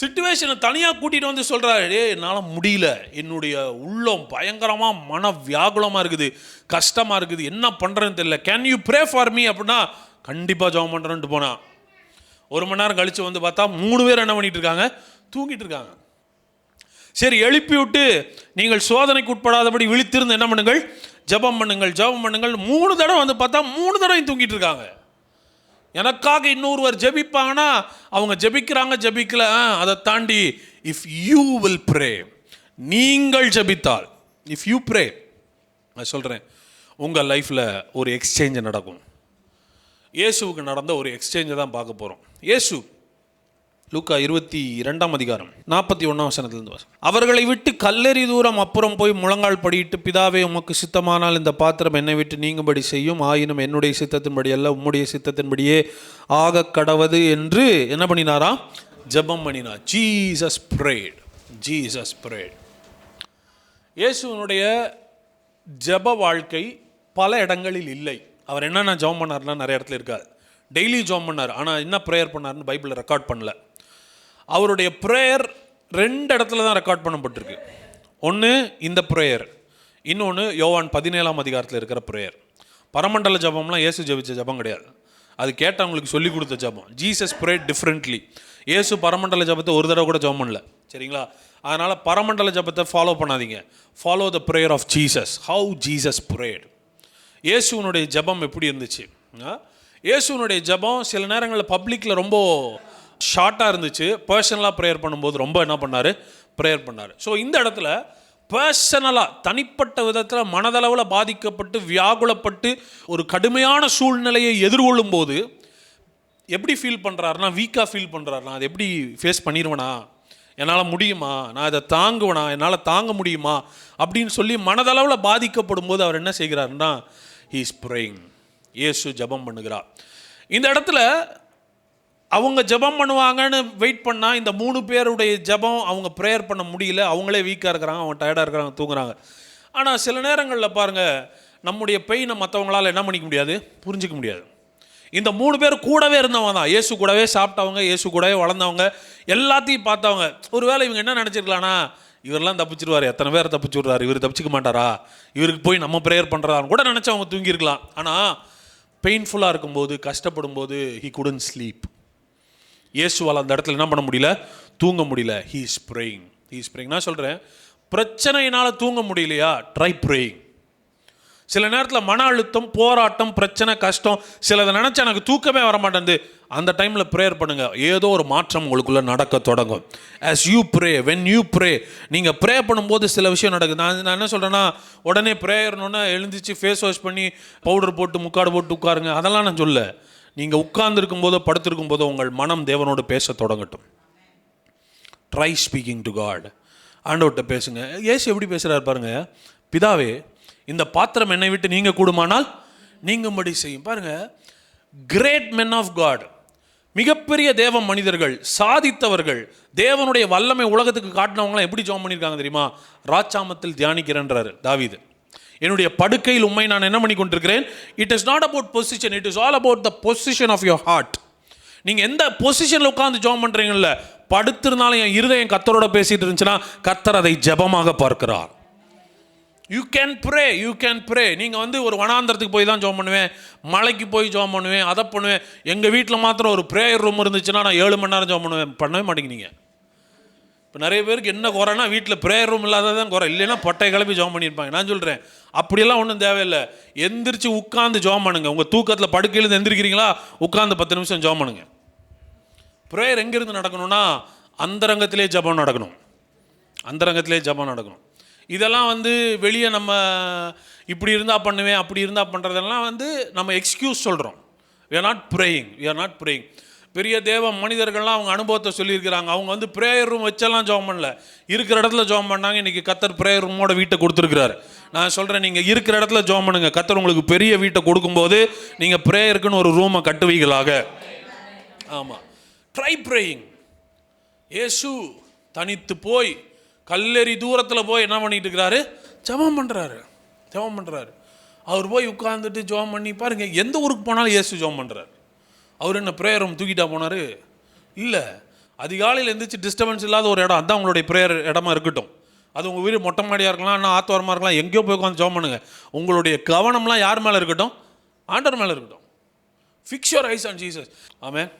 சுச்சுவேஷனை தனியாக கூட்டிகிட்டு வந்து சொல்கிறாரு டே என்னால் முடியல. என்னுடைய உள்ளம் பயங்கரமாக மன வியாகுலமாக இருக்குது. கஷ்டமாக இருக்குது. என்ன பண்ணுறேன்னு தெரியல. Can you pray for me அப்படின்னா கண்டிப்பாக ஜெபம் பண்ணுறேன்ட்டு போனான் ஒரு மணி நேரம் கழித்து வந்து பார்த்தா மூணு பேர் என்ன பண்ணிகிட்டு இருக்காங்க? தூங்கிட்டு இருக்காங்க. சரி எழுப்பி விட்டு நீங்கள் சோதனைக்கு உட்படாதபடி விழித்திருந்து என்ன பண்ணுங்கள்? ஜெபம் பண்ணுங்கள் ஜெபம் பண்ணுங்கள். மூணு தடவை வந்து பார்த்தா மூணு தடவை தூங்கிட்டு இருக்காங்க. எனக்காக இன்னொருவர் ஜெபிப்பானா அவங்க ஜெபிக்கிறாங்க ஜெபிக்கல ஆ, அதை தாண்டி இஃப் யூ வில் ப்ரே நீங்கள் ஜெபித்தால் இஃப் யூ ப்ரே நான் சொல்கிறேன் உங்கள் லைஃப்பில் ஒரு எக்ஸ்சேஞ்ச் நடக்கும். இயேசுவுக்கு நடந்த ஒரு எக்ஸ்சேஞ்சை தான் பார்க்க போகிறோம் இயேசு லூக்கா இருபத்தி இரண்டாம் அதிகாரம் நாற்பத்தி ஒன்றாம் வசனத்திலிருந்து வாசம். அவர்களை விட்டு கல்லெறி தூரம் அப்புறம் போய் முழங்கால் படியிட்டு பிதாவே உமக்கு சித்தமானால் இந்த பாத்திரம் என்னை விட்டு நீங்கும்படி செய்யும். ஆயினும் என்னுடைய சித்தத்தின்படி அல்ல உம்முடைய சித்தத்தின்படியே ஆக கடவது என்று என்ன பண்ணினாராம் ஜெபம் பண்ணினார். ஜீசஸ் பிரேட் ஜீசஸ் பிரேட் இயேசுவனுடைய ஜெப வாழ்க்கை பல இடங்களில் இல்லை. அவர் என்னென்ன ஜபம் பண்ணார்னா நிறைய இடத்துல இருக்காது டெய்லி ஜபம் பண்ணார். ஆனால் என்ன ப்ரேயர் பண்ணார்னு பைபிளில் ரெக்கார்ட் பண்ணல. அவருடைய ப்ரேயர் ரெண்டு இடத்துல தான் ரெக்கார்ட் பண்ணப்பட்டிருக்கு. ஒன்று இந்த ப்ரேயர் இன்னொன்று யோவான் பதினேழாம் அதிகாரத்தில் இருக்கிற ப்ரேயர் பரமண்டல ஜபம்லாம் இயேசு ஜபிச்ச ஜபம் கிடையாது. அது கேட்டவங்களுக்கு சொல்லிக் கொடுத்த ஜபம். ஜீசஸ் ப்ரே டிஃப்ரெண்ட்லி இயேசு பரமண்டல ஜபத்தை ஒரு தடவை கூட ஜெபம் பண்ணல. சரிங்களா? அதனால் பரமண்டல ஜபத்தை ஃபாலோ பண்ணாதீங்க. Follow the prayer of Jesus how Jesus prayer இயேசுனுடைய ஜெபம் எப்படி இருந்துச்சு? இயேசுனுடைய ஜபம் ஜெபம் சில நேரங்களில் பப்ளிக்கில் ரொம்ப ஷார்ட்டாக இருந்துச்சு. பர்சனலாக ப்ரேயர் பண்ணும்போது ரொம்ப என்ன பண்ணார்? ப்ரேயர் பண்ணார். ஸோ இந்த இடத்துல பர்சனலாக தனிப்பட்ட விதத்தில் மனதளவில் பாதிக்கப்பட்டு வியாகுலப்பட்டு ஒரு கடுமையான சூழ்நிலையை எதிர்கொள்ளும் போது எப்படி ஃபீல் பண்ணுறாருனா வீக்காக ஃபீல் பண்ணுறாருனா அதை எப்படி ஃபேஸ் பண்ணிடுவேனா என்னால் முடியுமா? நான் இதை தாங்குவேனா? என்னால் தாங்க முடியுமா? அப்படின்னு சொல்லி மனதளவில் பாதிக்கப்படும் போது அவர் என்ன செய்கிறாருன்னா ஹீஸ் ப்ரேயிங் இயேசு ஜெபம் பண்ணுகிறார். இந்த இடத்துல அவங்க ஜெபம் பண்ணுவாங்கன்னு வெயிட் பண்ணால் இந்த மூணு பேருடைய ஜெபம் அவங்க ப்ரேயர் பண்ண முடியல. அவங்களே வீக்காக இருக்கிறாங்க அவங்க டயர்டாக இருக்கிறாங்க தூங்குறாங்க. ஆனால் சில நேரங்களில் பாருங்கள் நம்முடைய பெயினை மற்றவங்களால என்ன பண்ணிக்க முடியாது? புரிஞ்சிக்க முடியாது. இந்த மூணு பேர் கூடவே இருந்தவங்க தான். இயேசு கூடவே சாப்பிட்டவங்க இயேசு கூடவே வளர்ந்தவங்க எல்லாத்தையும் பார்த்தவங்க. ஒருவேளை இவங்க என்ன நினச்சிருக்கலாம்னா இவரெல்லாம் தப்பிச்சிருவார். எத்தனை பேர் தப்பிச்சு விடுறாரு? இவர் தப்பிச்சிக்க மாட்டாரா? இவருக்கு போய் நம்ம ப்ரேயர் பண்ணுறதான்னு கூட நினச்சி அவங்க தூங்கியிருக்கலாம் ஆனால் பெயின்ஃபுல்லாக இருக்கும்போது கஷ்டப்படும் போது ஹி குடன் ஸ்லீப் இயேசுவால் அந்த இடத்துல என்ன பண்ண முடியல? தூங்க முடியல. He is praying he is praying நான் சொல்கிறேன் பிரச்சனையினால் தூங்க முடியலையா? ட்ரை ப்ரேயிங் சில நேரத்தில் மன அழுத்தம் போராட்டம் பிரச்சனை கஷ்டம் சிலதை நினச்சா எனக்கு தூக்கமே வர மாட்டேங்குது. அந்த டைமில் ப்ரேயர் பண்ணுங்கள் ஏதோ ஒரு மாற்றம் உங்களுக்குள்ளே நடக்க தொடங்கும். As you pray when you pray நீங்கள் ப்ரே பண்ணும்போது சில விஷயம் நடக்குது. நான் நான் என்ன சொல்கிறேன்னா உடனே ப்ரேயர்னோன்னா எழுந்திரிச்சு ஃபேஸ் வாஷ் பண்ணி பவுடர் போட்டு முக்காடு போட்டு உட்காருங்க. அதெல்லாம் நான் சொல்ல நீங்கள் உட்கார்ந்துருக்கும் போதோ படுத்திருக்கும் போதோ உங்கள் மனம் தேவனோடு பேச தொடங்கட்டும். ட்ரை ஸ்பீக்கிங் டு காட் ஆண்டவர்கிட்ட பேசுங்க. ஏசு எப்படி பேசுகிறாரு பாருங்க. பிதாவே இந்த பாத்திரம் என்னை விட்டு நீங்கள் கூடுமானால் நீங்கும்படி செய்யும். பாருங்க. கிரேட் மென் ஆஃப் காட் மிகப்பெரிய தேவ மனிதர்கள் சாதித்தவர்கள் தேவனுடைய வல்லமை உலகத்துக்கு காட்டினவங்களாம் எப்படி ஜோம் பண்ணியிருக்காங்க தெரியுமா? ராச்சாமத்தில் தியானிக்கிறேன்றாரு தாவிது. என்னுடைய படுக்கையில் உண்மை நான் என்ன பண்ணி கொண்டிருக்கிறேன் it is not about position it is all about the position of your heart நீங்கள் எந்த பொசிஷனில் உட்காந்து ஜோம் பண்றீங்கல்ல படுத்திருந்தாலும் என் இருதயம் கத்தரோட பேசிட்டு இருந்துச்சுன்னா கத்தர் அதை ஜெபமாக பார்க்கிறார். You can pray you can pray நீங்கள் வந்து ஒரு வனாந்திரத்துக்கு போய் தான் ஜோம் பண்ணுவேன் மலைக்கு போய் ஜோம் பண்ணுவேன் அதை பண்ணுவேன். எங்கள் வீட்டில் மாத்திரம் ஒரு ப்ரேயர் ரூம் இருந்துச்சுன்னா நான் ஏழு மணி நேரம் ஜோம் பண்ணுவேன் பண்ணவே மாட்டேங்கிறீங்க. இப்போ நிறைய பேருக்கு என்ன குறைனா வீட்டில் ப்ரேயர் ரூம் இல்லாததான் குறை. இல்லைன்னா பட்டை கிளப்பி ஜோம் பண்ணியிருப்பாங்க. நான் சொல்கிறேன் அப்படியெல்லாம் ஒன்றும் தேவையில்லை. எந்திரிச்சு உட்காந்து ஜோம் பண்ணுங்க. உங்கள் தூக்கத்தில் படுக்கையிலேருந்து எந்திரிக்கிறீங்களா? உட்காந்து பத்து நிமிஷம் ஜோம் பண்ணுங்க. ப்ரேயர் எங்கேருந்து நடக்கணும்னா அந்தரங்கத்திலே ஜெபம் நடக்கணும். அந்தரங்கத்திலே ஜெபம் நடக்கணும். இதெல்லாம் வந்து வெளியே நம்ம இப்படி இருந்தால் பண்ணுவேன் அப்படி இருந்தால் பண்ணுறதெல்லாம் வந்து நம்ம எக்ஸ்கியூஸ் சொல்கிறோம் we are not praying we are not praying பெரிய தேவ மனிதர்கள்லாம் அவங்க அனுபவத்தை சொல்லியிருக்கிறாங்க. அவங்க வந்து ப்ரேயர் ரூம் வச்செல்லாம் ஜோம் பண்ணல. இருக்கிற இடத்துல ஜோம் பண்ணாங்க. இன்றைக்கி கத்தர் ப்ரேயர் ரூமோட வீட்டை கொடுத்துருக்கிறாரு. நான் சொல்கிறேன் நீங்கள் இருக்கிற இடத்துல ஜோம் பண்ணுங்கள் கத்தர் உங்களுக்கு பெரிய வீட்டை கொடுக்கும்போது நீங்கள் ப்ரேயருக்குன்னு ஒரு ரூமை கட்டுவீங்களாக. ஆமாம் ட்ரை ப்ரேயிங் ஏசு தனித்து போய் கல்லெறி தூரத்தில் போய் என்ன பண்ணிட்டு இருக்கிறாரு? ஜெபம் பண்ணுறாரு ஜெபம் பண்ணுறாரு அவர் போய் உட்காந்துட்டு ஜெபம் பண்ணி பாருங்க எந்த ஊருக்கு போனாலும் இயேசு ஜெபம் பண்ணுறாரு அவர் என்ன ப்ரேயர் ரூம் தூக்கிட்டா போனார்? இல்லை. அதிகாலையில் எந்திரிச்சு டிஸ்டர்பன்ஸ் இல்லாத ஒரு இடம் அதுதான் உங்களுடைய ப்ரேயர் இடமா இருக்கட்டும். அது உங்கள் வீடு மொட்டை மாடியாக இருக்கலாம் இன்னும் ஆத்தோரமாக இருக்கலாம் எங்கேயோ போய் உட்காந்து ஜோம் பண்ணுங்கள் உங்களுடைய கவனம்லாம் யார் மேலே இருக்கட்டும்? ஆண்டர் மேலே இருக்கட்டும். Fix your eyes on Jesus ஆமாம்